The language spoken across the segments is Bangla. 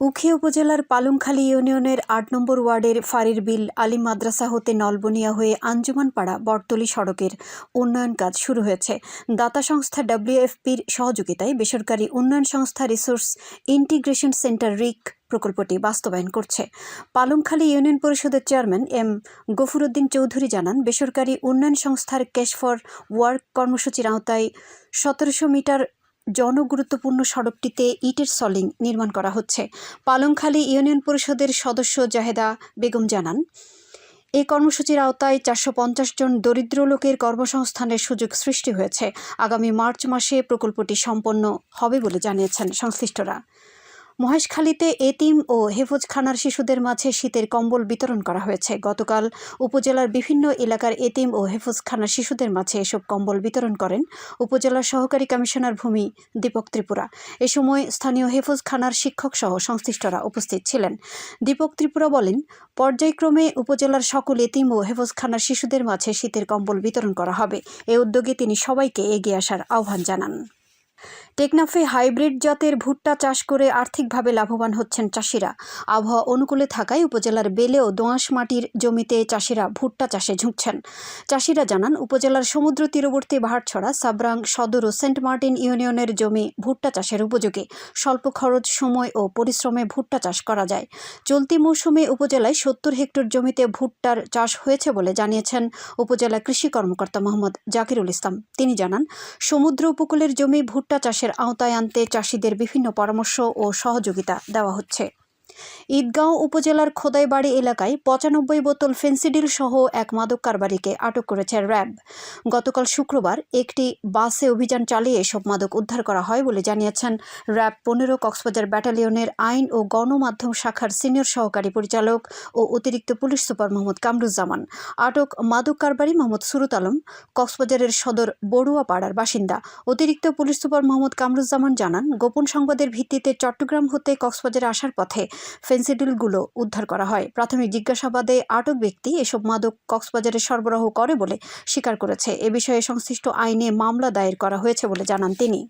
উখিয়া উপজেলার পালংখালী ইউনিয়নের আট নম্বর ওয়ার্ডের ফারির বিল আলিম মাদ্রাসা হতে নলবনিয়া হয়ে আঞ্জুমানপাড়া, বটতলি সড়কের উন্নয়ন কাজ শুরু হয়েছে। দাতা সংস্থা ডাব্লিউএফপির সহযোগিতায় বেসরকারি উন্নয়ন সংস্থা রিসোর্স ইন্টিগ্রেশন সেন্টার রিক প্রকল্পটি বাস্তবায়ন করছে। পালংখালী ইউনিয়ন পরিষদের চেয়ারম্যান এম গফুরউদ্দিন চৌধুরী জানান, বেসরকারি উন্নয়ন সংস্থার ক্যাশ ফর ওয়ার্ক কর্মসূচির আওতায় সতেরোশো মিটার জনগুরুত্বপূর্ণ সড়কটিতে ইটের সলিং নির্মাণ করা হচ্ছে। পালংখালী ইউনিয়ন পরিষদের সদস্য জাহেদা বেগম জানান এই কর্মসূচির আওতায় চারশো পঞ্চাশ জন দরিদ্র লোকের কর্মসংস্থানের সুযোগ সৃষ্টি হয়েছে। আগামী মার্চ মাসে প্রকল্পটি সম্পন্ন হবে বলে জানিয়েছেন সংশ্লিষ্টরা। মহেশখালীতে এতিম ও হেফজখানার শিশুদের মাঝে শীতের কম্বল বিতরণ করা হয়েছে। গতকাল উপজেলার বিভিন্ন এলাকার এতিম ও হেফজখানার শিশুদের মাঝে এসব কম্বল বিতরণ করেন উপজেলার সহকারী কমিশনার ভূমি দীপক ত্রিপুরা। এ সময় স্থানীয় হেফজখানার শিক্ষক সহ সংশ্লিষ্টরা উপস্থিত ছিলেন। দীপক ত্রিপুরা বলেন, পর্যায়ক্রমে উপজেলার সকল এতিম ও হেফজখানার শিশুদের মাঝে শীতের কম্বল বিতরণ করা হবে। এ উদ্যোগে তিনি সবাইকে এগিয়ে আসার আহ্বান জানান। টেকনাফে হাইব্রিড জাতের ভুট্টা চাষ করে আর্থিকভাবে লাভবান হচ্ছেন চাষিরা। আবহাওয়া অনুকূলে থাকায় উপজেলার বেলে ও দোঁয়াশ মাটির জমিতে চাষিরা ভুট্টা চাষে ঝুঁকছেন। চাষিরা জানান, উপজেলার সমুদ্র তীরবর্তী বাহারছড়া, সাবরাং, সদর ও সেন্ট মার্টিন ইউনিয়নের জমি ভুট্টা চাষের উপযোগী। স্বল্প খরচ, সময় ও পরিশ্রমে ভুট্টা চাষ করা যায়। চলতি মৌসুমে উপজেলায় সত্তর হেক্টর জমিতে ভুট্টার চাষ হয়েছে বলে জানিয়েছেন উপজেলা কৃষি কর্মকর্তা মোহাম্মদ জাকিরুল ইসলাম। তিনি জানান, সমুদ্র উপকূলের জমি ভুট্টা চাষের আওতায় আনতে চাষিদের বিভিন্ন পরামর্শ ও সহযোগিতা দেওয়া হচ্ছে। ঈদগাঁও উপজেলার খোদাইবাড়ি এলাকায় পঁচানব্বই বোতল ফেন্সিডিল সহ এক মাদক কারবারিকে আটক করেছে র্যাব। গতকাল শুক্রবার একটি বাসে অভিযান চালিয়ে এসব মাদক উদ্ধার করা হয় বলে জানিয়েছেন র্যাব। পনেরো কক্সবাজার ব্যাটালিয়নের আইন ও গণমাধ্যম শাখার সিনিয়র সহকারী পরিচালক ও অতিরিক্ত পুলিশ সুপার মোহাম্মদ কামরুজ্জামান। আটক মাদক কারবারি মোহাম্মদ সুরত আলম, কক্সবাজারের সদর বড়ুয়া পাড়ার বাসিন্দা। অতিরিক্ত পুলিশ সুপার মোহাম্মদ কামরুজ্জামান জানান, গোপন সংবাদের ভিত্তিতে চট্টগ্রাম হতে কক্সবাজারে আসার পথে ফেন্সিডিলগুলো উদ্ধার করা হয়। প্রাথমিক জিজ্ঞাসাবাদে আটক ব্যক্তি এসব মাদক কক্সবাজারে সরবরাহ করে বলে স্বীকার করেছে। এ বিষয়ে সংশ্লিষ্ট আইনে মামলা দায়ের করা হয়েছে বলে জানান তিনি।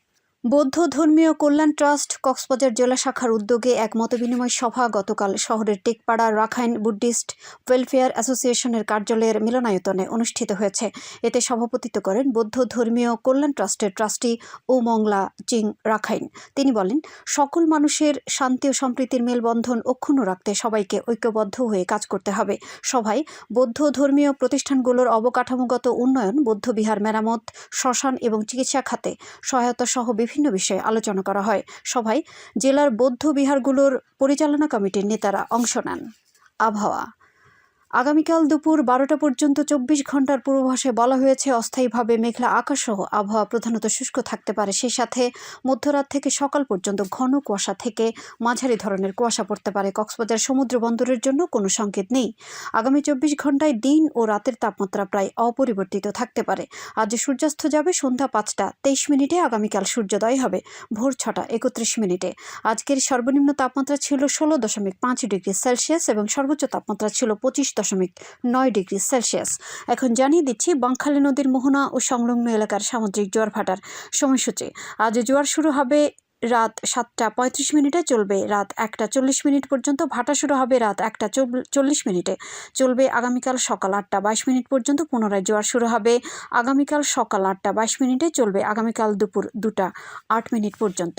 বৌদ্ধ ধর্মীয় কল্যাণ ট্রাস্ট কক্সবাজার জেলা শাখার উদ্যোগে এক মতবিনিময় সভা গতকাল শহরের টেকপাড়া রাখাইন বুদ্ধিস্ট ওয়েলফেয়ার অ্যাসোসিয়েশনের কার্যালয়ের মিলনায়তনে অনুষ্ঠিত হয়েছে। এতে সভাপতিত্ব করেন বৌদ্ধ ধর্মীয় কল্যাণ ট্রাস্টের ট্রাস্টি ও মংলা চিং রাখাইন। তিনি বলেন, সকল মানুষের শান্তি ও সম্প্রীতির মেলবন্ধন অক্ষুণ্ণ রাখতে সবাইকে ঐক্যবদ্ধ হয়ে কাজ করতে হবে। সভায় বৌদ্ধ ধর্মীয় প্রতিষ্ঠানগুলোর অবকাঠামোগত উন্নয়ন বৌদ্ধবিহার মেরামত, শ্মশান এবং চিকিৎসা খাতে সহায়তা সহ বিভিন্ন বিষয়ে আলোচনা করা হয়। সভায় জেলার বৌদ্ধ বিহারগুলোর পরিচালনা কমিটির নেতারা অংশ নেন। আবহাওয়া আগামীকাল দুপুর বারোটা পর্যন্ত চব্বিশ ঘণ্টার পূর্বাভাসে বলা হয়েছে, অস্থায়ীভাবে মেঘলা আকাশসহ আবহাওয়া প্রধানত শুষ্ক থাকতে পারে। সেই সাথে মধ্যরাত থেকে সকাল পর্যন্ত ঘন কুয়াশা থেকে মাঝারি ধরনের কুয়াশা পড়তে পারে। কক্সবাজার সমুদ্র বন্দরের জন্য কোনো সংকেত নেই। আগামী চব্বিশ ঘন্টায় দিন ও রাতের তাপমাত্রা প্রায় অপরিবর্তিত থাকতে পারে। আজ সূর্যাস্ত যাবে সন্ধ্যা পাঁচটা তেইশ মিনিটে, আগামীকাল সূর্যোদয় হবে ভোর ছটা একত্রিশ মিনিটে। আজকের সর্বনিম্ন তাপমাত্রা ছিল ষোলো দশমিক পাঁচ ডিগ্রি সেলসিয়াস এবং সর্বোচ্চ তাপমাত্রা ছিল পঁচিশ দশমিক নয় ডিগ্রি সেলসিয়াস। এখন জানিয়ে দিচ্ছি, বাংখালী নদীর মোহনা ও সংলগ্ন এলাকার সামুদ্রিক জোয়ার ভাটার সময়সূচি। আজ জোয়ার শুরু হবে রাত সাতটা পঁয়ত্রিশ মিনিটে, চলবে রাত একটা চল্লিশ মিনিট পর্যন্ত, ভাটা শুরু হবে রাত একটা চল্লিশ মিনিটে। চলবে আগামীকাল সকাল আটটা বাইশ মিনিট পর্যন্ত, পুনরায় জোয়ার শুরু হবে আগামীকাল সকাল আটটা বাইশ মিনিটে, চলবে আগামীকাল দুপুর দুটা আট মিনিট পর্যন্ত।